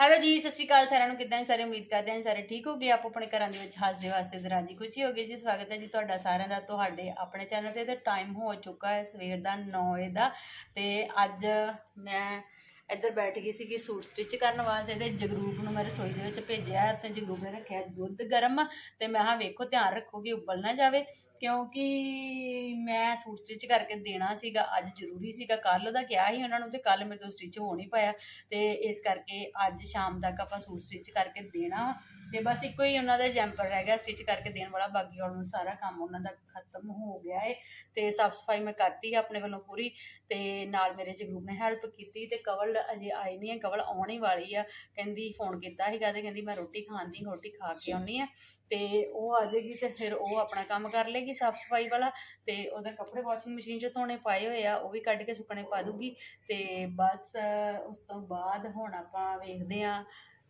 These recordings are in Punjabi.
ਹੈਲੋ ਜੀ, ਸਤਿ ਸ਼੍ਰੀ ਅਕਾਲ ਸਾਰਿਆਂ ਨੂੰ। ਕਿੱਦਾਂ ਕਿਦਾਂ ਸਾਰੇ? ਉਮੀਦ ਕਰਦੇ ਹਾਂ ਸਾਰੇ ਠੀਕ ਹੋਗੇ। ਆਪੋ ਆਪਣੇ ਘਰਾਂ ਦੇ ਵਿੱਚ ਹੱਸਦੇ ਵਾਸਤੇ ਤੇ ਰਾਜੀ ਖੁਸ਼ੀ ਹੋਗੇ ਜੀ। ਸਵਾਗਤ ਹੈ ਜੀ ਤੁਹਾਡਾ ਸਾਰਿਆਂ ਦਾ। ਤੁਹਾਡੇ ਆਪਣੇ ਚੈਨਲ ਤੇ ਤੇ ਟਾਈਮ ਹੋ ਚੁੱਕਾ ਹੈ ਸਵੇਰ ਦਾ 9 ਵਜੇ ਦਾ। ਤੇ ਅੱਜ ਮੈਂ ਇੱਧਰ ਬੈਠ ਗਈ ਸੀ ਕਿ ਸੂਟ ਸਟਿਚ ਕਰਨ ਵਾਸਤੇ ਤੇ ਜਗਰੂਪ ਨੂੰ ਮੈਂ ਰਸੋਈ ਦੇ ਵਿੱਚ ਭੇਜਿਆ ਤੇ ਜਗਰੂਪ ਨੇ ਰੱਖਿਆ ਦੁੱਧ ਗਰਮ। ਤੇ ਮੈਂ ਹਾਂ ਵੇਖੋ, ਧਿਆਨ ਰੱਖੋ ਕਿ ਉਬਲ ਨਾ ਜਾਵੇ। ਕਿਉਂਕਿ ਮੈਂ ਸੂਟ ਸਟਿਚ ਕਰਕੇ ਦੇਣਾ ਸੀਗਾ, ਅੱਜ ਜ਼ਰੂਰੀ ਸੀਗਾ ਕੱਲ ਦਾ ਕਿਹਾ ਸੀ ਉਹਨਾਂ ਨੂੰ ਤੇ ਕੱਲ ਮੇਰੇ ਤੋਂ ਸਟਿਚ ਹੋ ਨਹੀਂ ਪਾਇਆ। ਤੇ ਇਸ ਕਰਕੇ ਅੱਜ ਸ਼ਾਮ ਤੱਕ ਆਪਾਂ ਸੂਟ ਸਟਿਚ ਕਰਕੇ ਦੇਣਾ। ਵਾ। ਤੇ ਬਸ ਇੱਕੋ ਹੀ ਉਹਨਾਂ ਦਾ ਜੈਂਪਰ ਰਹਿ ਗਿਆ ਸਟਿਚ ਕਰਕੇ ਦੇਣ ਵਾਲਾ। ਬਾਕੀ ਆਲਮੋਸਟ ਸਾਰਾ ਕੰਮ ਉਹਨਾਂ ਦਾ ਖਤਮ ਹੋ ਗਿਆ ਏ। ਤੇ ਸਾਫ਼ ਸਫ਼ਾਈ ਮੈਂ ਕਰਤੀ ਆਪਣੇ ਵੱਲੋਂ ਪੂਰੀ। ਤੇ ਨਾਲ ਮੇਰੇ ਜਗਰੂਪ ਨੇ ਹੈਲਪ ਕੀਤੀ ਤੇ ਕਵਲ ਅਜੇ ਆਈ ਨਹੀਂ ਹੈ, ਕਵਲ ਆਉਣ ਹੀ ਵਾਲੀ ਆ। ਕਹਿੰਦੀ ਫੋਨ ਕੀਤਾ ਸੀਗਾ ਤੇ ਕਹਿੰਦੀ ਮੈਂ ਰੋਟੀ ਖਾਣ ਦੀ, ਰੋਟੀ ਖਾ ਕੇ ਆਉਣੀ ਆ ਤੇ ਉਹ ਆ ਜਾਏਗੀ ਤੇ ਫਿਰ ਉਹ ਆਪਣਾ ਕੰਮ ਕਰ ਲੇਗੀ ਸਾਫ਼ ਸਫ਼ਾਈ ਵਾਲਾ ਤੇ ਉਹਦੇ ਕੱਪੜੇ ਵਾਸ਼ਿੰਗ ਮਸ਼ੀਨ 'ਚ ਧੋਣੇ ਪਾਏ ਹੋਏ ਆ, ਉਹ ਵੀ ਕੱਢ ਕੇ ਸੁੱਕਣੇ ਪਾ ਦੂਗੀ ਤੇ ਬਸ ਉਸ ਤੋਂ ਬਾਅਦ ਹੁਣ ਆਪਾਂ ਵੇਖਦੇ ਆ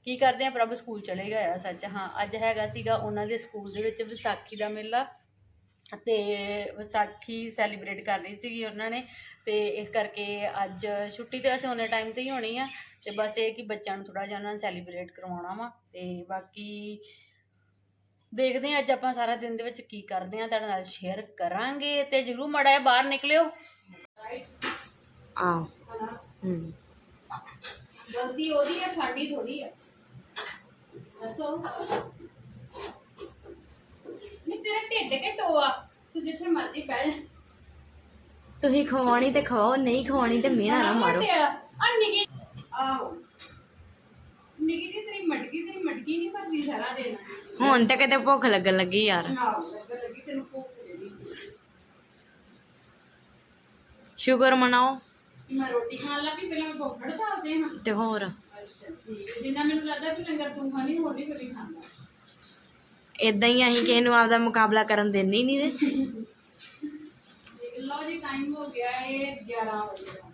ਕੀ ਕਰਦੇ ਆ ਪ੍ਰਭ ਸਕੂਲ ਚਲੇ ਗਿਆ ਆ ਸੱਚ, ਹਾਂ, ਅੱਜ ਹੈਗਾ ਸੀਗਾ ਉਹਨਾਂ ਦੇ ਸਕੂਲ ਦੇ ਵਿੱਚ ਵਿਸਾਖੀ ਦਾ ਮੇਲਾ ਤੇ ਵਿਸਾਖੀ ਸੈਲੀਬ੍ਰੇਟ ਕਰ ਰਹੀ ਸੀਗੀ ਉਹਨਾਂ ਨੇ ਤੇ ਇਸ ਕਰਕੇ ਅੱਜ ਛੁੱਟੀ ਤੇ ਅਸੀਂ ਉਹਨੇ ਟਾਈਮ ਤੇ ਹੀ ਹੋਣੀ ਆ ਤੇ ਬਸ ਇਹ ਕਿ ਬੱਚਿਆਂ ਨੂੰ ਥੋੜਾ ਜਿਹਾ ਉਹਨਾਂ ਨੇ ਸੈਲੀਬ੍ਰੇਟ ਕਰਵਾਉਣਾ ਵਾ ਤੇ ਬਾਕੀ ਦੇਖਦੇ ਆ ਅੱਜ ਆਪਾਂ ਸਾਰਾ ਦਿਨ ਦੇ ਵਿੱਚ ਕੀ ਕਰਦੇ ਆ ਤੁਹਾਡੇ ਨਾਲ ਸ਼ੇਅਰ ਕਰਾਂਗੇ ਤੇ ਜਰੂਰ ਮੜਾ ਬਾਹਰ ਨਿਕਲਿਓ। ਆ ਹੂੰ। ਗਲਤੀ ਉਹਦੀ ਹੈ ਸਾਡੀ ਥੋੜੀ ਹੈ। ਦੱਸੋ। ਨਹੀਂ ਤੇਰਾ ਢਿੱਡ ਕੇ ਟੋਆ ਤੂੰ ਜਿੱਥੇ ਮਰਜ਼ੀ ਬਹਿ ਜਾ। ਤੁਸੀਂ ਖਵਾਉਣੀ ਤੇ ਖਵਾਓ ਨਹੀਂ ਖਵਾਉਣੀ ਤੇ ਮੀਣਾ ਨਾ ਮਾਰੋ। ਆ। ਨਿੱਕੀ ਆਹੋ ਨਿੱਕੀ ਦੀ ਤੇਰੀ ਮਟਕੀ ਤੇਰੀ ਮਟਕੀ ਨਹੀਂ ਭਰਦੀ ਸਾਰਾ ਦਿਨ ਹੁਣ ਤੇ ਕਿਤੇ ਭੁੱਖ ਲੱਗਣ ਲੱਗੀ ਯਾਰ। ਨਾ ਲੱਗ ਲੱਗੀ ਤੈਨੂੰ ਭੁੱਖ ਲੱਗੀ ਸ਼ੁਕਰ ਮਨਾਓ। ਕਿ ਮੈਂ ਰੋਟੀ ਖਾਣ ਲੱਗੀ ਪਹਿਲਾਂ ਮੈਂ ਭੁੱਖ ਹੜਤਾਲਦੇ ਹਾਂ ਤੇ ਹੋਰ? ਅੱਛਾ ਠੀਕ ਹੈ। ਜਿੰਨਾ ਮੈਨੂੰ ਲੱਗਦਾ ਕਿ ਲੰਗਰ ਤੂੰ ਖਾਣੀ ਰੋਟੀ ਕੋਈ ਨਹੀਂ ਖਾਂਦਾ। ਇਦਾਂ ਹੀ ਅਸੀਂ ਕਿਸੇ ਨੂੰ ਆਪਦਾ ਮੁਕਾਬਲਾ ਕਰਨ ਦੇਣੀ ਨਹੀਂ ਦੇ ਜੀ, ਲਓ ਜੀ ਟਾਈਮ ਹੋ ਗਿਆ ਇਹ 11 ਵਜੇ ਦਾ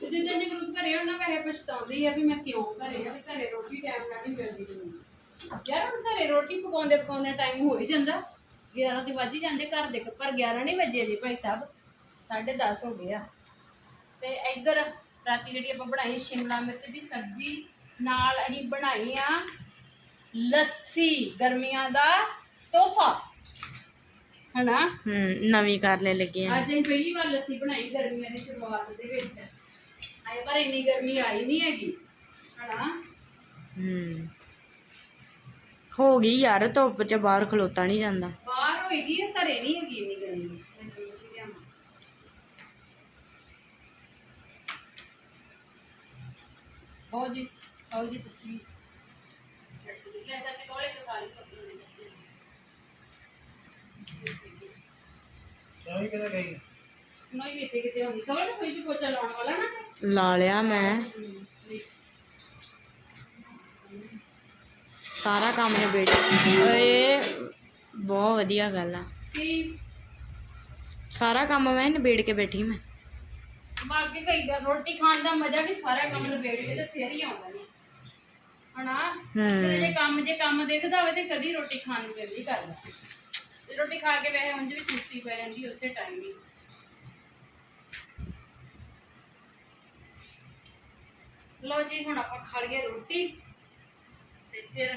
ਤੇ ਜਿੱਦਾਂ ਜੀ ਗਰੁੱਪ ਘਰੇ ਉਹਨਾਂ ਵੈਸੇ ਪਛਤਾਉਂਦੀ ਆ ਵੀ ਮੈਂ ਕਿਉਂ ਘਰੇ ਆ ਵੀ ਘਰੇ ਰੋਟੀ ਟਾਈਮ ਨਾਲ ਨਹੀਂ ਮਿਲਦੀ ਮੈਨੂੰ। ਯਾਰ ਹੁਣ ਘਰੇ ਰੋਟੀ ਪਕਾਉਂਦੇ ਪਕਾਉਂਦੇ ਟਾਈਮ ਹੋ ਹੀ ਜਾਂਦਾ। 11 ਤੇ ਵੱਜ ਹੀ ਜਾਂਦੇ ਘਰ ਦੇ ਪਰ 11 ਨਹੀਂ ਵਜੇ ਜੀ ਭਾਈ ਸਾਹਿਬ। 10:30 ਹੋ ਗਏ ਆ। ਤੇ ਇੱਧਰ ਰਾਤੀ ਜਿਹੜੀ ਆਪਾਂ ਬਣਾਈ ਸ਼ਿਮਲਾ ਮਿਰਚ ਦੀ ਸਬਜ਼ੀ ਨਾਲ ਅਸੀਂ ਬਣਾਈ ਆ ਲੱਸੀ ਗਰਮੀਆਂ ਦਾ ਤੋਹਫਾ। ਹਨਾ? ਹੂੰ ਨਵੀਂ ਕਰ ਲੈ ਲੱਗੇ ਆ। ਅੱਜ ਅਸੀਂ ਪਹਿਲੀ ਵਾਰ ਲੱਸੀ ਬਣਾਈ ਗਰਮੀਆਂ ਦੀ ਸ਼ੁਰੂਆਤ ਦੇ ਵਿੱਚ। ਆਏ ਪਰ ਇੰਨੀ ਗਰਮੀ ਆਈ ਨਹੀਂ ਹੈਗੀ। ਹਨਾ? ਹੂੰ। ਹੋ ਗਈ ਯਾਰ ਧੁੱਪ ਚ ਬਾਹਰ ਖਲੋਤਾ ਨਹੀਂ ਜਾਂਦਾ। ਬਾਹਰ ਹੋਈ ਦੀ ਹੈ ਘਰੇ ਨਹੀਂ ਹੈਗੀ ਇੰਨੀ ਗਰਮੀ। ਮੈਂ ਬਹੁਤ ਜੀ ਆਓ ਜੀ ਤੁਸੀਂ। ਲੈ ਸੱਚ ਕੋਲੇ ਖਾ ਲਈ ਚਾਹੀ ਕਿਹਦਾ ਗਈ। ਨਹੀਂ ਵੀ ਇੱਥੇ ਕਿਤੇ ਹੁੰਦੀ ਕਵਰ ਸੋਈ ਚ ਪੋਚਾ ਲਾਉਣ ਵਾਲਾ ਨਾ ਲਾ ਲਿਆ ਮੈਂ। ਸਾਰਾ ਕੰਮ ਨਿਬੇੜ ਓਏ ਬਹੁਤ ਵਧੀਆ ਗੱਲ ਆ। ਕੀ? ਸਾਰਾ ਕੰਮ ਮੈਂ ਨਿਬੇੜ ਕੇ ਬੈਠੀ ਮੈਂ। ਮੈਂ ਅੱਗੇ ਕਈ ਦਾ ਰੋਟੀ ਖਾਣ ਦਾ ਮਜ਼ਾ ਵੀ ਸਾਰਾ ਕੰਮ ਨਿਬੇੜ ਕੇ ਤੇ ਫੇਰ ਹੀ ਆਉਂਦਾ ਨੇ। ਹਨਾ? ਤੇ ਜੇ ਕੰਮ ਜੇ ਕੰਮ ਦੇਖਦਾ ਹੋਵੇ ਤੇ ਕਦੀ ਰੋਟੀ ਖਾਣ ਨੂੰ ਦਿਲ ਨਹੀਂ ਕਰਦਾ। ਰੋਟੀ ਖਾ ਕੇ ਵੈਸੇ ਉਂਝ ਵੀ ਸੁਸਤੀ ਪੈ ਜਾਂਦੀ ਉਸੇ ਟਾਈਮ ਹੀ। ਲੋ ਜੀ ਹੁਣ ਆਪਾਂ ਖਾ ਲਈਏ ਰੋਟੀ ਤੇ ਫਿਰ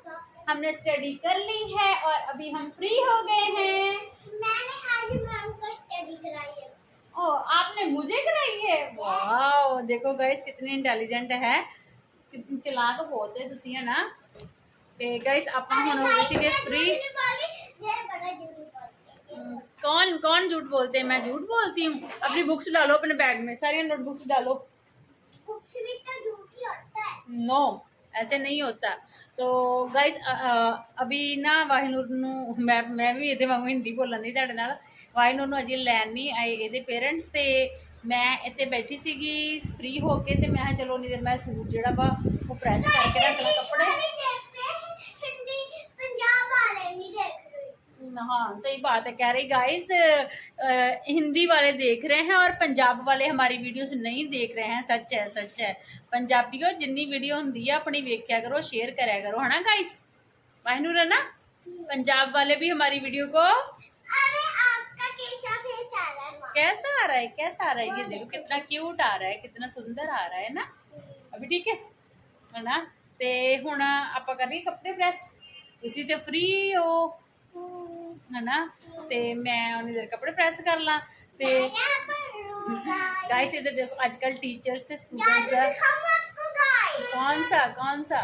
हमने स्टडी कर ली है और अभी हम फ्री हो गए हैं। मैंने आज मैम को स्टडी कराई है। ओ आपने मुझे कराई है? वाओ देखो गाइस कितने इंटेलिजेंट है। ਚਲਾਕ ਬਹੁਤ ਹੈ ਤੁਸੀਂ ਹੈ ਨਾ ਤੇ ਗਾਇਸ ਆਪਾਂ ਹੁਣ ਹੋ ਗਏ ਸੀਗੇ ਫ੍ਰੀ कौन कौन झूठ बोलते हैं? मैं झूठ बोलती हूँ। अपनी बुक्स डालो अपने बैग में। सारी नोटबुक्स डालो। कुछ भी तो झूठ ही होता है। नो no, ऐसे नहीं होता। ਤੋ ਗਾਇਸ ਅਭੀ ਨਾ ਵਾਹਿਨੂਰ ਨੂੰ ਮੈਂ ਮੈਂ ਵੀ ਇਹਦੇ ਵਾਂਗੂ ਹਿੰਦੀ ਬੋਲਣ ਦੀ ਤੁਹਾਡੇ ਨਾਲ। ਵਾਹਿਨੂਰ ਨੂੰ ਅਜੇ ਲੈਣ ਨਹੀਂ ਆਏ ਇਹਦੇ ਪੇਰੈਂਟਸ ਤੇ ਮੈਂ ਇੱਥੇ ਬੈਠੀ ਸੀਗੀ ਫ੍ਰੀ ਹੋ ਕੇ ਤੇ ਮੈਂ ਚਲੋ ਨਹੀਂ ਦੇਰ ਮੈਂ ਸੂਟ ਜਿਹੜਾ ਵਾ ਉਹ ਪ੍ਰੈਸ ਕਰਕੇ ਰੱਖ ਲਾਂ ਕੱਪੜੇ। हाँ सही बात है कह रही गाइस हिंदी वाले देख रहे हैं और पंजाब वाले हमारी वीडियोस नहीं देख रहे हैं सच है सच है पंजाबियों जिन्नी वीडियो होंगी है अपनी वेख्या करो शेयर करा करो है ना गाइस वाहनूर है ना पंजाब वाले भी हमारी वीडियो को अरे आपका कैसा फेस आ रहा है माँ कैसा आ रहा है कैसा आ रहा है ये देखो कितना क्यूट आ रहा है कितना सुंदर आ रहा है ना ਅਭੀ ਠੀਕ ਹੈ ਹਨਾ ਤੇ ਹੁਣ ਆਪਾਂ ਕਰਾਂਗੇ ਕੱਪੜੇ ਪ੍ਰੈਸ ਤੁਸੀਂ ਤੇ ਫ੍ਰੀ ਹੋ है ना तो मैं उन्हें देर कपड़े प्रेस कर ला तो गाइस इधर देखो आजकल टीचर्स से स्टूडेंट्स का कौन सा कौन सा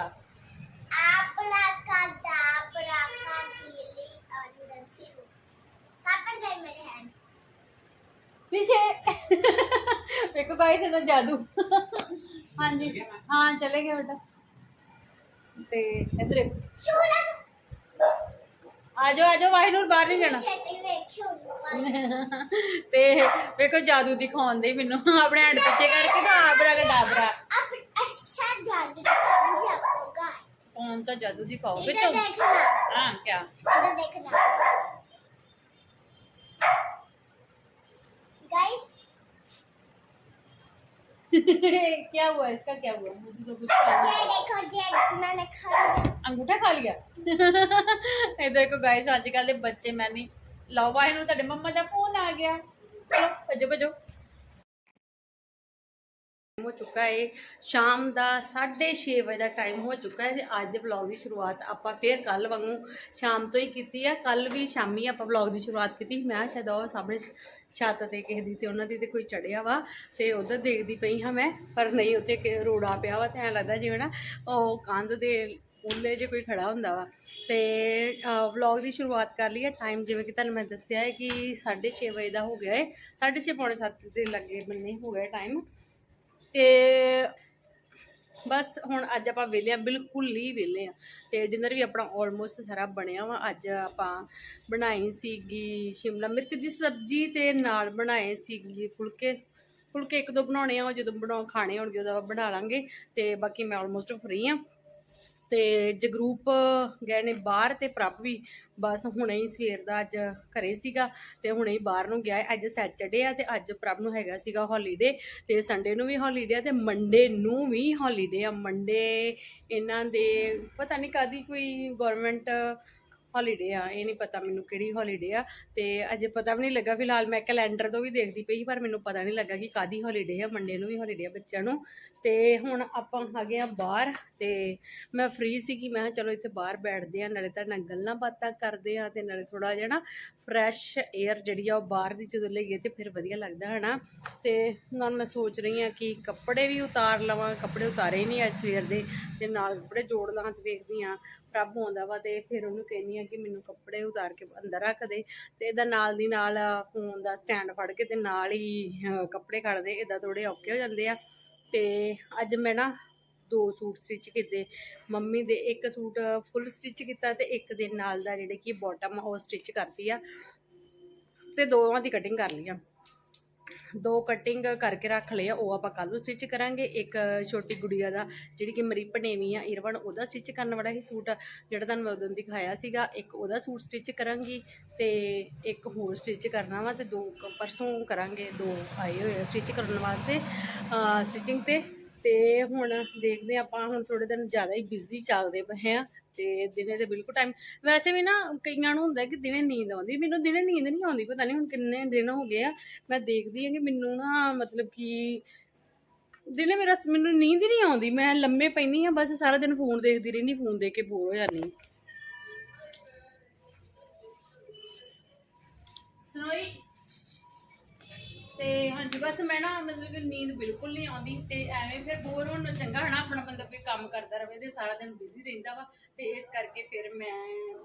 देखो गाइस इधर जादू हाँ जी हाँ चले गए बेटा इधर देखो ਆ ਜਾਓ ਆ ਜਾਓ ਵਾਹਿਨੂਰ ਬਾਹਰ ਨਹੀਂ ਜਾਣਾ छेती में क्यों ਤੇ ਵੇਖੋ ਜਾਦੂ ਦਿਖਾਉਂਦੇ ਮੈਨੂੰ ਆਪਣੇ ਹੱਡ ਪਿੱਛੇ ਕਰਕੇ ਨਾ ਆਬਰਾ ਦਾ ਡਾਬਰਾ अब अच्छा जादू दिखाऊंगी आपको गाइस कौन सा जादू दिखाओगे इधर तुम देखना हाँ क्या इधर देखना क्या हुआ इसका क्या हुआ मुझे तो कुछ पता नहीं। ये देखो जे मैंने खा लिया अंगूठा खा लिया इधर को गाइस आजकल ਦੇ ਬੱਚੇ ਮੈਂ ਨਹੀਂ ਲਓ ਵਾਹਿ ਨੂੰ ਤੁਹਾਡੇ ਮੰਮਾ ਦਾ ਫੋਨ ਆ ਗਿਆ ਚਲੋ ਭੱਜੋ ਭੱਜੋ ਹੋ ਚੁੱਕਾ ਹੈ ਸ਼ਾਮ ਦਾ 6:30 ਵਜੇ ਦਾ ਟਾਈਮ ਹੋ ਚੁੱਕਾ ਹੈ ਤੇ ਅੱਜ ਦੇ ਵਲੌਗ ਦੀ ਸ਼ੁਰੂਆਤ ਆਪਾਂ ਫੇਰ ਕੱਲ ਵਾਂਗੂ ਸ਼ਾਮ ਤੋਂ ਹੀ ਕੀਤੀ ਆ। ਕੱਲ ਵੀ ਸ਼ਾਮੀ ਆਪਾਂ ਵਲੌਗ ਦੀ ਸ਼ੁਰੂਆਤ ਕੀਤੀ। ਮੈਂ ਕਿਹਾ ਸ਼ਾਇਦ ਉਹ ਸਾਹਮਣੇ ਛੱਤ ਤੇ ਕਿਸੇ ਦੀ ਤੇ ਉਹਨਾਂ ਦੀ ਤੇ ਕੋਈ ਚੜਿਆ ਵਾ ਤੇ ਉਧਰ ਦੇਖਦੀ ਪਈ ਹਾਂ ਮੈਂ, ਪਰ ਨਹੀਂ, ਉੱਥੇ ਰੋੜਾ ਪਿਆ ਵਾ ਤੇ ਐਂ ਲੱਗਦਾ ਜਿਵੇਂ ਨਾ ਉਹ ਕੰਧ ਦੇ ਉੱਲੇ ਜੇ ਕੋਈ ਖੜਾ ਹੁੰਦਾ ਵਾ। ਤੇ ਵਲੌਗ ਦੀ ਸ਼ੁਰੂਆਤ ਕਰ ਲਈ ਹੈ ਟਾਈਮ ਜਿਵੇਂ ਕਿ ਤੁਹਾਨੂੰ ਮੈਂ ਦੱਸਿਆ ਹੈ ਕਿ 6:30 ਵਜੇ ਦਾ ਹੋ ਗਿਆ ਹੈ 6:30 ਪੌਣੇ 7 ਦੇ ਲੱਗੇ ਬੰਨੇ ਹੋ ਗਿਆ ਟਾਈਮ ਤੇ ਬਸ ਹੁਣ ਅੱਜ ਆਪਾਂ ਵਿਹਲੇ ਆ ਬਿਲਕੁਲ ਹੀ ਵਿਹਲੇ ਆ ਤੇ ਡਿਨਰ ਵੀ ਆਪਣਾ ਆਲਮੋਸਟ ਸਾਰਾ ਬਣਿਆ ਵਾ। ਅੱਜ ਆਪਾਂ ਬਣਾਈ ਸੀਗੀ ਸ਼ਿਮਲਾ ਮਿਰਚ ਦੀ ਸਬਜ਼ੀ ਤੇ ਨਾਲ ਬਣਾਏ ਸੀਗੀ ਫੁਲਕੇ। ਫੁਲਕੇ ਇੱਕ ਦੋ ਬਣਾਉਣੇ ਆ, ਉਹ ਜਦੋਂ ਬਣਾਉ ਖਾਣੇ ਹੋਣਗੇ ਉਦੋਂ ਬਣਾ ਲਾਂਗੇ ਤੇ ਬਾਕੀ ਮੈਂ ਆਲਮੋਸਟ ਫ੍ਰੀ ਆ ਤੇ ਜਗਰੂਪ ਗਏ ਨੇ ਬਾਹਰ ਤੇ ਪ੍ਰਭ ਵੀ ਬਸ ਹੁਣੇ ਹੀ ਸਵੇਰ ਦਾ ਅੱਜ ਘਰੇ ਸੀਗਾ ਤੇ ਹੁਣੇ ਹੀ ਬਾਹਰ ਨੂੰ ਗਿਆ। ਅੱਜ ਸੈਚਰਡੇ ਆ ਤੇ ਅੱਜ ਪ੍ਰਭ ਨੂੰ ਹੈਗਾ ਸੀਗਾ ਹੌਲੀਡੇ ਤੇ ਸੰਡੇ ਨੂੰ ਵੀ ਹੌਲੀਡੇ ਆ ਤੇ ਮੰਡੇ ਨੂੰ ਵੀ ਹੌਲੀਡੇ ਆ। ਮੰਡੇ ਇਹਨਾਂ ਦੇ ਪਤਾ ਨਹੀਂ ਕਾਦੀ ਕੋਈ ਗਵਰਨਮੈਂਟ ਹੌਲੀਡੇ ਆ, ਇਹ ਨਹੀਂ ਪਤਾ ਮੈਨੂੰ ਕਿਹੜੀ ਹੌਲੀਡੇ ਆ, ਤੇ ਅਜੇ ਪਤਾ ਵੀ ਨਹੀਂ ਲੱਗਾ, ਫਿਲਹਾਲ ਮੈਂ ਕੈਲੰਡਰ ਤੋਂ ਵੀ ਦੇਖਦੀ ਪਈ ਪਰ ਮੈਨੂੰ ਪਤਾ ਨਹੀਂ ਲੱਗਾ ਕਿ ਕਾਦੀ ਹੌਲੀਡੇ ਆ ਮੰਡੇ ਨੂੰ ਵੀ ਹੌਲੀਡੇ ਆ ਬੱਚਿਆਂ ਨੂੰ। ਤੇ ਹੁਣ ਆਪਾਂ ਆ ਗਏ ਆ ਬਾਹਰ, ਤੇ ਮੈਂ ਫ੍ਰੀ ਸੀਗੀ, ਮੈਂ ਕਿਹਾ ਚਲੋ ਇੱਥੇ ਬਾਹਰ ਬੈਠਦੇ ਆ, ਨਾਲੇ ਤਾਂ ਨਾਲ ਗੱਲਾਂ ਬਾਤਾਂ ਕਰਦੇ ਆ, ਤੇ ਨਾਲੇ ਥੋੜਾ ਜਿਹਾ ਨਾ ਫਰੈਸ਼ 에ਅਰ ਜਿਹੜੀ ਆ ਉਹ ਬਾਹਰ ਦੀ ਜਦੋਂ ਲਈਏ ਤੇ ਫਿਰ ਵਧੀਆ ਲੱਗਦਾ ਹੈ ਨਾ ਤੇ ਨਾਲ ਮੈਂ ਸੋਚ ਰਹੀ ਆ ਕਿ ਕੱਪੜੇ ਵੀ ਉਤਾਰ ਲਵਾਂ, ਕੱਪੜੇ ਉਤਾਰੇ ਨਹੀਂ ਅੱਜ ਸਵੇਰ ਦੇ, ਤੇ ਨਾਲ ਕੱਪੜੇ ਜੋੜ ਲਾਂ ਤੇ ਵੇਖਦੀ ਆ, ਪ੍ਰਭ ਆਉਂਦਾ ਵਾ ਤੇ ਫਿਰ ਉਹਨੂੰ ਕਹਿੰਦੀ ਆ ਕਿ ਮੈਨੂੰ ਕੱਪੜੇ ਉਤਾਰ ਕੇ ਅੰਦਰ ਰੱਖ ਦੇ ਤੇ ਇਹਦਾ ਨਾਲ ਦੀ ਨਾਲ ਫੋਨ ਦਾ ਸਟੈਂਡ ਫੜ ਕੇ ਤੇ ਨਾਲ ਹੀ ਕੱਪੜੇ ਕੱਢ ਦੇ ਇਦਾਂ ਥੋੜੇ ਔਖੇ ਹੋ ਜਾਂਦੇ ਆ। ਤੇ ਅੱਜ ਮੈਂ ਨਾ ਦੋ ਸੂਟ ਸਟਿਚ ਕੀਤੇ। ਮੰਮੀ ਦੇ ਇੱਕ ਸੂਟ ਫੁੱਲ ਸਟਿਚ ਕੀਤਾ ਤੇ ਇੱਕ ਦੇ ਨਾਲ ਦਾ ਜਿਹੜੇ ਕਿ ਬਾਟਮ ਉਹ ਸਟਿਚ ਕਰਤੀ ਆ। ਤੇ ਦੋਵਾਂ ਦੀ ਕਟਿੰਗ ਕਰ ਲਈ ਆ। ਦੋ ਕਟਿੰਗ ਕਰਕੇ ਰੱਖ ਲਏ ਆ, ਉਹ ਆਪਾਂ ਕੱਲ੍ਹ ਨੂੰ ਸਟਿਚ ਕਰਾਂਗੇ। ਇੱਕ ਛੋਟੀ ਗੁੜੀਆ ਦਾ, ਜਿਹੜੀ ਕਿ ਮਰੀ ਭਣੇਵੀਂ ਆ ਇਰਵਨ ਉਹਦਾ ਸਟਿਚ ਕਰਨ ਵਾਲਾ ਹੀ ਸੂਟ ਜਿਹੜਾ ਤੁਹਾਨੂੰ ਮੈਂ ਉਦੋਂ ਦਿਖਾਇਆ ਸੀਗਾ। ਇੱਕ ਉਹਦਾ ਸੂਟ ਸਟਿਚ ਕਰਾਂਗੀ ਤੇ ਇੱਕ ਹੋਰ ਸਟਿਚ ਕਰਨਾ ਵਾ ਤੇ ਦੋ ਪਰਸੋਂ ਕਰਾਂਗੇ, ਦੋ ਆਏ ਹੋਏ ਸਟਿਚ ਕਰਨ ਵਾਸਤੇ ਸਟਿਚਿੰਗ ਤੇ। ਤੇ ਹੁਣ ਦੇਖਦੇ ਹਾਂ ਆਪਾਂ, ਹੁਣ ਥੋੜੇ ਦਿਨ ਜ਼ਿਆਦਾ ਹੀ ਬਿਜ਼ੀ ਚੱਲਦੇ ਪਏ ਆ ਤੇ ਦਿਨੇ ਤੇ ਬਿਲਕੁਲ ਟਾਈਮ ਵੈਸੇ ਵੀ ਨਾ ਕਈਆਂ ਨੂੰ ਹੁੰਦਾ ਕਿ ਦਿਨੇ ਨੀਂਦ ਆਉਂਦੀ, ਮੈਨੂੰ ਦਿਨੇ ਨੀਂਦ ਨਹੀਂ ਆਉਂਦੀ, ਪਤਾ ਨਹੀਂ ਹੁਣ ਕਿੰਨੇ ਦਿਨ ਹੋ ਗਏ ਆ, ਮੈਂ ਦੇਖਦੀ ਹਾਂ ਕਿ ਮੈਨੂੰ ਨਾ ਮਤਲਬ ਕਿ ਦਿਨੇ ਮੇਰਾ ਮੈਨੂੰ ਨੀਂਦ ਹੀ ਨਹੀਂ ਆਉਂਦੀ, ਮੈਂ ਲੰਮੇ ਪੈਂਦੀ ਆ ਬਸ ਸਾਰਾ ਦਿਨ ਫੋਨ ਦੇਖਦੀ ਰਹਿੰਦੀ ਫੋਨ ਦੇਖ ਕੇ ਬੋਰ ਹੋ ਜਾਂਦੀ ਸੁਣੋਈ ਤੇ ਹਾਂਜੀ, ਬਸ ਮੈਂ ਨਾ ਮਤਲਬ ਕਿ ਨੀਂਦ ਬਿਲਕੁਲ ਨਹੀਂ ਆਉਂਦੀ ਤੇ ਐਵੇਂ ਫਿਰ ਬੋਰ ਹੋਣ ਨੂੰ ਚੰਗਾ ਹਨਾ ਆਪਣਾ ਬੰਦਾ ਕੋਈ ਕੰਮ ਕਰਦਾ ਰਵੇ ਤੇ ਸਾਰਾ ਦਿਨ ਬਿਜ਼ੀ ਰਹਿੰਦਾ ਵਾ ਤੇ ਇਸ ਕਰਕੇ ਫਿਰ ਮੈਂ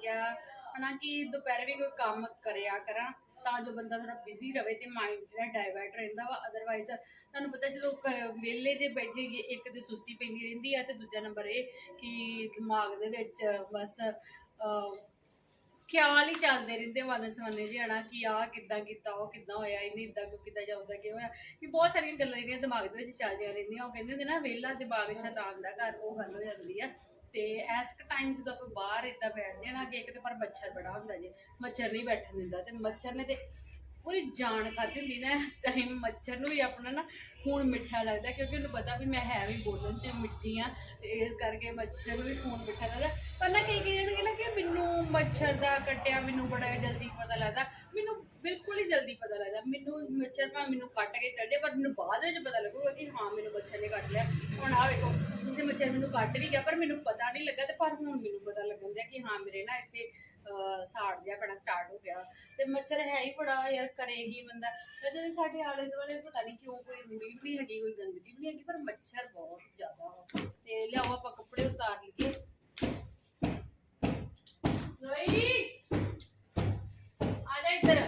ਕਿਹਾ ਹਨਾ ਕਿ ਦੁਪਹਿਰ ਵੀ ਕੋਈ ਕੰਮ ਕਰਿਆ ਕਰਾਂ ਤਾਂ ਜੋ ਬੰਦਾ ਥੋੜਾ ਬਿਜ਼ੀ ਰਵੇ ਤੇ ਮਾਈਂਡ ਜਿਹੜਾ ਡਾਇਵਰਟ ਰਹਿੰਦਾ ਵਾ ਅਦਰਵਾਈਜ਼ ਤੁਹਾਨੂੰ ਪਤਾ ਜਦੋਂ ਘਰ ਵਿਹਲੇ ਜੇ ਬੈਠੇ ਹੋਈਏ, ਇੱਕ ਤੇ ਸੁਸਤੀ ਪੈਂਦੀ ਰਹਿੰਦੀ ਆ ਤੇ ਦੂਜਾ ਨੰਬਰ ਇਹ ਕਿ ਦਿਮਾਗ ਦੇ ਵਿੱਚ ਬਸ ਖਿਆਲ ਹੀ ਚੱਲਦੇ ਰਹਿੰਦੇ ਵਨ ਸਵੰਨੇ ਜਿਹੇ ਹਨਾ, ਕਿ ਆਹ ਕਿੱਦਾਂ ਕੀਤਾ, ਉਹ ਕਿੱਦਾਂ ਹੋਇਆ, ਇਹਨੇ ਇਦਾਂ ਕਿਉਂ ਕੀਤਾ ਜਾਂ ਜਾਊਗਾ ਕਿਉਂ ਹੋਇਆ। ਕਿ ਬਹੁਤ ਸਾਰੀਆਂ ਗੱਲਾਂ ਜਿਹੜੀਆਂ ਦਿਮਾਗ ਦੇ ਵਿੱਚ ਚੱਲਦੀਆਂ ਰਹਿੰਦੀਆਂ, ਉਹ ਕਹਿੰਦੇ ਹੁੰਦੇ ਨਾ, ਵਿਹਲਾ ਦਿਮਾਗ ਸ਼ੈਤਾਨ ਦਾ ਘਰ, ਉਹ ਗੱਲ ਹੋ ਜਾਂਦੀ ਆ। ਤੇ ਇਸ ਟਾਈਮ ਜਦੋਂ ਆਪਾਂ ਬਾਹਰ ਇਦਾਂ ਬੈਠਦੇ ਆ ਨਾ, ਅੱਗੇ ਇੱਕ ਤੇ ਪਰ ਮੱਛਰ ਬੜਾ ਹੁੰਦਾ ਜੀ, ਮੱਛਰ ਨਹੀਂ ਬੈਠਣ ਦਿੰਦਾ ਤੇ ਮੱਛਰ ਨੇ ਤੇ ਪੂਰੀ ਜਾਨ ਖਾਦੀ ਹੁੰਦੀ ਨਾ ਇਸ ਟਾਈਮ ਮੱਛਰ ਨੂੰ ਵੀ ਆਪਣਾ ਨਾ ਖੂਨ ਮਿੱਠਾ ਲੱਗਦਾ ਕਿਉਂਕਿ ਉਹਨੂੰ ਪਤਾ ਵੀ ਮੈਂ ਹੈ ਵੀ ਬੋਲਣ ਚ ਮਿੱਠੀ ਆ ਇਸ ਕਰਕੇ ਮੱਛਰ ਨੂੰ ਵੀ ਖੂਨ ਮਿੱਠਾ ਲੱਗਦਾ ਪਰ ਨਾ ਕਈ ਕਈ ਜਣਗੇ ਨਾ ਕਿ ਮੈਨੂੰ ਮੱਛਰ ਦਾ ਕੱਟਿਆ, ਮੈਨੂੰ ਬੜਾ ਜਲਦੀ ਪਤਾ ਲੱਗਦਾ। ਮੈਨੂੰ ਬਿਲਕੁਲ ਹੀ ਜਲਦੀ ਪਤਾ ਲੱਗਦਾ। ਮੈਨੂੰ ਮੱਛਰ ਭਾਵੇਂ ਮੈਨੂੰ ਕੱਟ ਕੇ ਚੱਲ ਜਾਏ, ਪਰ ਮੈਨੂੰ ਬਾਅਦ ਵਿੱਚ ਪਤਾ ਲੱਗੂਗਾ ਕਿ ਹਾਂ, ਮੈਨੂੰ ਮੱਛਰ ਨੇ ਕੱਟ ਲਿਆ। ਹੁਣ ਆ ਵੇਖੋ ਤੇ ਮੱਛਰ ਮੈਨੂੰ ਕੱਟ ਵੀ ਗਿਆ, ਪਰ ਮੈਨੂੰ ਪਤਾ ਨਹੀਂ ਲੱਗਾ ਤੇ ਪਰ ਹੁਣ ਮੈਨੂੰ ਪਤਾ ਲੱਗਣ ਦਿਆ ਕਿ ਹਾਂ, ਮੇਰੇ ਨਾ ਇੱਥੇ ਸਾੜ ਜਿਹਾ ਪੈਣਾ ਸਟਾਰਟ ਹੋ ਗਿਆ। ਤੇ ਮੱਛਰ ਹੈ ਹੀ ਬੜਾ ਯਾਰ ਕਰੇਗੀ ਬੰਦਾ। ਵੈਸੇ ਸਾਡੇ ਆਲੇ ਦੁਆਲੇ ਪਤਾ ਨਹੀਂ ਕਿਉਂ ਕੋਈ ਰੂੜੀ ਵੀ ਨਹੀਂ ਹੈਗੀ, ਕੋਈ ਗੰਦਗੀ ਵੀ ਨਹੀਂ ਹੈਗੀ, ਪਰ ਮੱਛਰ ਬਹੁਤ ਜ਼ਿਆਦਾ ਵਾ। ਤੇ ਲਿਆਓ ਆਪਾਂ ਕੱਪੜੇ ਉਤਾਰ ਲਈਏ। ਲੋਈ ਆ ਜਾ ਇੱਧਰ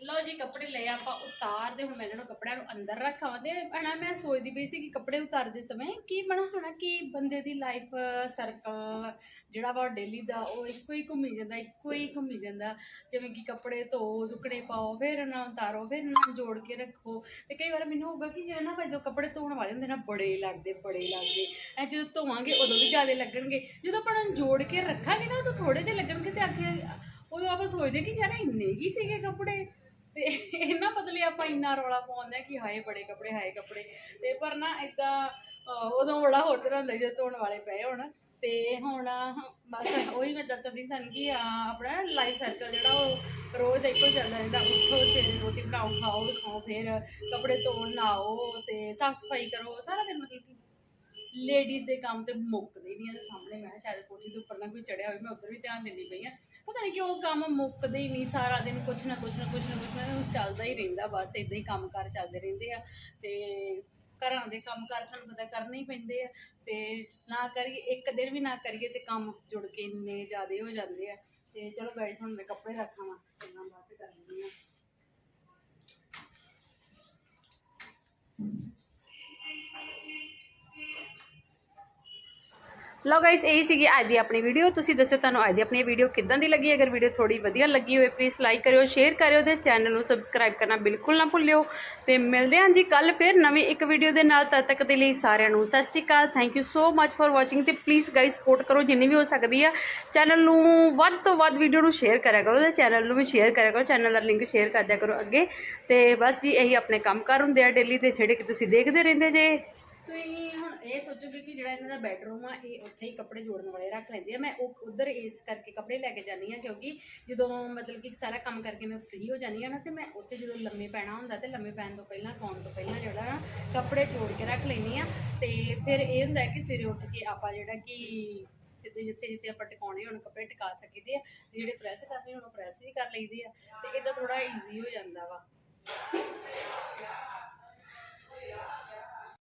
ਲਓ ਜੀ ਕੱਪੜੇ ਲਏ ਆਪਾਂ ਉਤਾਰਦੇ ਹੁਣ ਮੈਂ ਇਹਨਾਂ ਨੂੰ ਕੱਪੜਿਆਂ ਨੂੰ ਅੰਦਰ ਰੱਖਾਂ ਤੇ ਹਨਾ, ਮੈਂ ਸੋਚਦੀ ਪਈ ਸੀ ਕਿ ਕੱਪੜੇ ਉਤਾਰਦੇ ਸਮੇਂ ਕੀ ਬਣਾ, ਹਨਾ, ਕਿ ਬੰਦੇ ਦੀ ਲਾਈਫ ਸਰਕਲ ਜਿਹੜਾ ਵਾ ਡੇਲੀ ਦਾ, ਉਹ ਇੱਕੋ ਹੀ ਘੁੰਮੀ ਜਾਂਦਾ, ਇੱਕੋ ਹੀ ਘੁੰਮੀ ਜਾਂਦਾ। ਜਿਵੇਂ ਕਿ ਕੱਪੜੇ ਧੋ, ਸੁੱਕਣੇ ਪਾਓ, ਫਿਰ ਇਹਨਾਂ ਉਤਾਰੋ, ਫਿਰ ਇਹਨਾਂ ਜੋੜ ਕੇ ਰੱਖੋ। ਤੇ ਕਈ ਵਾਰ ਮੈਨੂੰ ਹੋਊਗਾ ਕਿ ਜਿਹੜੇ ਨਾ ਜਦੋਂ ਕੱਪੜੇ ਧੋਣ ਵਾਲੇ ਹੁੰਦੇ ਨਾ, ਬੜੇ ਲੱਗਦੇ ਬੜੇ ਲੱਗਦੇ। ਐ ਜਦੋਂ ਧੋਵਾਂਗੇ, ਉਦੋਂ ਵੀ ਜ਼ਿਆਦਾ ਲੱਗਣਗੇ। ਜਦੋਂ ਆਪਾਂ ਇਹਨਾਂ ਨੂੰ ਜੋੜ ਕੇ ਰੱਖਾਂਗੇ ਨਾ, ਉਦੋਂ ਥੋੜੇ ਜਿਹੇ ਲੱਗਣਗੇ ਤੇ ਆਖਿਰ ਉਹ ਆਪਾਂ ਸੋਚਦੇ ਕਿ ਯਾਰ ਇੰਨੇ ਕੀ ਸੀਗੇ ਕੱਪੜੇ। ਤੇ ਇਹਨਾਂ ਬਦਲੇ ਆਪਾਂ ਇੰਨਾ ਰੌਲਾ ਪਾਉਂਦੇ ਆ ਕਿ ਹਾਏ ਬੜੇ ਕੱਪੜੇ, ਹਾਏ ਕੱਪੜੇ। ਤੇ ਪਰ ਨਾ ਇਦਾਂ ਉਦੋਂ ਬੜਾ ਹੋਰ ਤਰ੍ਹਾਂ ਹੁੰਦਾ ਸੀ ਜਦੋਂ ਧੋਣ ਵਾਲੇ ਪਏ ਹੋਣ। ਤੇ ਹੁਣ, ਬਸ ਉਹੀ ਮੈਂ ਦੱਸਦੀ ਤੁਹਾਨੂੰ ਕਿ ਆਪਣਾ ਲਾਈਫ ਸਰਕਲ ਜਿਹੜਾ ਉਹ ਰੋਜ਼ ਦਾ ਇੱਕੋ ਚੱਲਦਾ ਰਹਿੰਦਾ। ਉੱਠੋ, ਸਵੇਰੇ ਰੋਟੀ ਬਣਾਓ, ਖਾਓ, ਸੌਂ, ਫਿਰ ਕੱਪੜੇ ਧੋਣ, ਨਹਾਓ ਤੇ ਸਾਫ਼ ਸਫ਼ਾਈ ਕਰੋ। ਸਾਰਾ ਦਿਨ ਮਤਲਬ ਲੇਡੀਜ਼ ਦੇ ਕੰਮ ਤੇ ਮੁੱਕਦੇ ਨਹੀਂ ਇਹਦੇ ਸਾਹਮਣੇ। ਮੈਂ ਸ਼ਾਇਦ ਕੋਠੀ ਦੇ ਉੱਪਰ ਨਾ ਕੋਈ ਚੜਿਆ ਹੋਵੇ, ਮੈਂ ਉੱਧਰ ਵੀ ਧਿਆਨ ਦਿੰਦੀ ਪਈ ਆ। ਪਤਾ ਨਹੀਂ ਉਹ ਕੰਮ ਮੁੱਕਦੇ ਹੀ ਨਹੀਂ, ਸਾਰਾ ਦਿਨ ਕੁਛ ਨਾ ਕੁਛ ਨਾ ਕੁਛ ਨਾ ਕੁਛ ਨਾ ਚੱਲਦਾ ਹੀ ਰਹਿੰਦਾ, ਬਸ ਇਦਾਂ ਹੀ ਕੰਮ ਕਾਰ ਚੱਲਦੇ ਰਹਿੰਦੇ ਆ। ਤੇ ਘਰਾਂ ਦੇ ਕੰਮ ਕਾਰ ਤੁਹਾਨੂੰ ਪਤਾ ਕਰਨੇ ਹੀ ਪੈਂਦੇ ਆ। ਤੇ ਨਾ ਕਰੀਏ, ਇੱਕ ਦਿਨ ਵੀ ਨਾ ਕਰੀਏ ਤੇ ਕੰਮ ਜੁੜ ਕੇ ਇੰਨੇ ਜ਼ਿਆਦੇ ਹੋ ਜਾਂਦੇ ਆ। ਤੇ ਚਲੋ ਗਾਇਸ ਹੁਣ ਮੈਂ ਕੱਪੜੇ ਰੱਖਾਂ ਵਾ ਕਿੰਨਾ ਬਾਅਦ ਕਰ ਆ। ਲਓ ਗਾਇਸ ਇਹੀ ਸੀਗੀ ਅੱਜ ਦੀ ਆਪਣੀ ਵੀਡੀਓ ਤੁਸੀਂ ਦੱਸੋ ਤੁਹਾਨੂੰ ਅੱਜ ਦੀ ਆਪਣੀ ਵੀਡੀਓ ਕਿੱਦਾਂ ਦੀ ਲੱਗੀ? ਅਗਰ ਵੀਡੀਓ ਥੋੜੀ ਵਧੀਆ ਲੱਗੀ ਹੋਵੇ ਪਲੀਜ਼ ਲਾਈਕ ਕਰਿਓ ਸ਼ੇਅਰ ਕਰਿਓ ਤੇ ਚੈਨਲ ਨੂੰ ਸਬਸਕ੍ਰਾਈਬ ਕਰਨਾ ਬਿਲਕੁਲ ਨਾ ਭੁੱਲਿਓ। ਤੇ ਮਿਲਦੇ ਹਾਂ ਜੀ ਕੱਲ ਫਿਰ ਨਵੀਂ ਇੱਕ ਵੀਡੀਓ ਦੇ ਨਾਲ। ਤਦ ਤੱਕ ਦੇ ਲਈ ਸਾਰਿਆਂ ਨੂੰ ਸਤਿ ਸ਼੍ਰੀ ਅਕਾਲ। Thank you so much for watching ਤੇ ਪਲੀਜ਼ ਗਾਇਸ ਸਪੋਰਟ ਕਰੋ ਜਿੰਨੀ ਵੀ ਹੋ ਸਕਦੀ ਆ। ਚੈਨਲ ਨੂੰ ਵੱਧ ਤੋਂ ਵੱਧ ਵੀਡੀਓ ਨੂੰ ਸ਼ੇਅਰ ਕਰਿਆ ਕਰੋ ਤੇ ਚੈਨਲ ਨੂੰ ਵੀ ਸ਼ੇਅਰ ਕਰਿਆ ਕਰੋ। ਚੈਨਲ ਦਾ ਲਿੰਕ ਸ਼ੇਅਰ ਕਰ ਦਿਆ ਕਰੋ ਅੱਗੇ। ਤੇ ਬਸ ਜੀ ਇਹੀ ਆਪਣੇ ਕੰਮ ਕਰ ਹੁੰਦੇ ਆ ਡੇਲੀ ਤੇ ਜਿਹੜੇ ਕਿ ਤੁਸੀਂ ਦੇਖਦੇ ਰਹਿੰਦੇ ਜੇ। ਇਹ ਸੋਚੋਗੇ ਕਿ ਜਿਹੜਾ ਇਹਨਾਂ ਦਾ ਬੈਡਰੂਮ ਆ, ਇਹ ਉੱਥੇ ਹੀ ਕੱਪੜੇ ਜੋੜਨ ਵਾਲੇ ਰੱਖ ਲੈਂਦੇ ਆ। ਮੈਂ ਉਹ ਉਧਰ ਇਸ ਕਰਕੇ ਕੱਪੜੇ ਲੈ ਕੇ ਜਾਂਦੀ ਆ, ਕਿਉਂਕਿ ਜਦੋਂ ਮਤਲਬ ਕਿ ਸਾਰਾ ਕੰਮ ਕਰਕੇ ਮੈਂ ਫ੍ਰੀ ਹੋ ਜਾਂਦੀ ਆ ਨਾ, ਤੇ ਮੈਂ ਉੱਥੇ ਜਦੋਂ ਲੰਮੇ ਪੈਣਾ ਹੁੰਦਾ, ਤੇ ਲੰਮੇ ਪੈਣ ਤੋਂ ਪਹਿਲਾਂ, ਸੌਣ ਤੋਂ ਪਹਿਲਾਂ ਜਿਹੜਾ ਨਾ ਕੱਪੜੇ ਜੋੜ ਕੇ ਰੱਖ ਲੈਂਦੀ ਆ। ਤੇ ਫਿਰ ਇਹ ਹੁੰਦਾ ਕਿ ਸਵੇਰੇ ਉੱਠ ਕੇ ਆਪਾਂ ਜਿਹੜਾ ਕਿ ਸਿੱਧੇ ਜਿੱਥੇ ਜਿੱਥੇ ਆਪਾਂ ਟਿਕਾਉਣੇ ਹੋਣ ਕੱਪੜੇ ਟਿਕਾ ਸਕੀਦੇ ਆ। ਜਿਹੜੇ ਪ੍ਰੈਸ ਕਰਨੇ ਹੋਣ ਪ੍ਰੈਸ ਵੀ ਕਰ ਲਈਦੇ ਆ, ਤੇ ਇਦਾਂ ਥੋੜਾ ਈਜ਼ੀ ਹੋ ਜਾਂਦਾ ਵਾ।